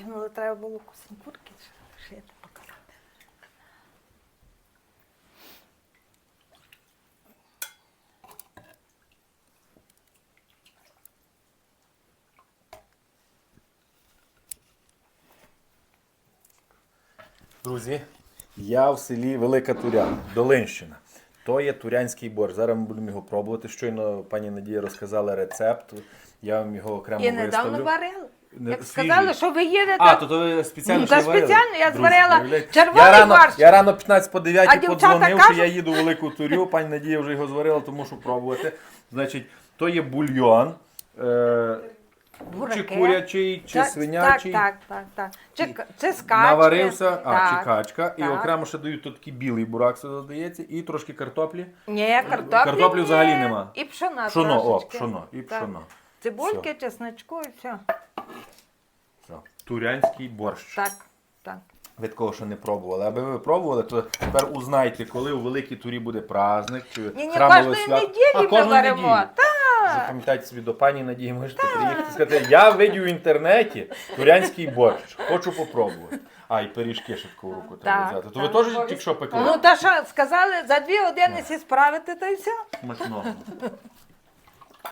кинули, треба було кусень курки шити показати. Друзі, я в селі Велика Туряна, Долинщина. То є турянський борщ. Зараз ми будемо його пробувати. Щойно пані Надія розказала рецепт. Я вам його окремо І недавно виставлю. Не- Як сказали, що ви їдете, А, то, то ви спеціально Ну, ще варили? спеціально я Друзі, зварила уявляєте? червоний я рано, борщ. Я рано 15 по 9 А дівчата подзвонив, що кажуть- я їду у велику турю. Пані Надія вже його зварила, тому що пробувати. Значить, то є бульйон. Е, бураки. чи курячий, чи Так, свинячий. Так, так, так. так. Чи, чи. Наварився, а, Так, чи качка, і так. окремо ще дають тут такий білий бурак, це додається, і трошки картоплі. Ні, картоплі, Картоплі ні. взагалі нема. І пшона Пшоно, о, трошечки. пшоно, і Так. пшоно. Цибульки, чесночку і все. Все. Турянський борщ. Так, так. Ви такого ще не пробували. Аби ви пробували, то тепер узнайте, коли у великій турі буде праздник, чи Ні, ні, храмове кожної свято. неділі А, ми. Так. Запам'ятайте собі до пані Надії, можете приїхати і сказати, я видів в інтернеті турянський борщ, хочу попробувати. А, і пиріжки ще таку руку треба Так, взяти. То ви так. теж тільки що пекли? Ну, та що, сказали, за дві години всі справити, то і все. Смачного.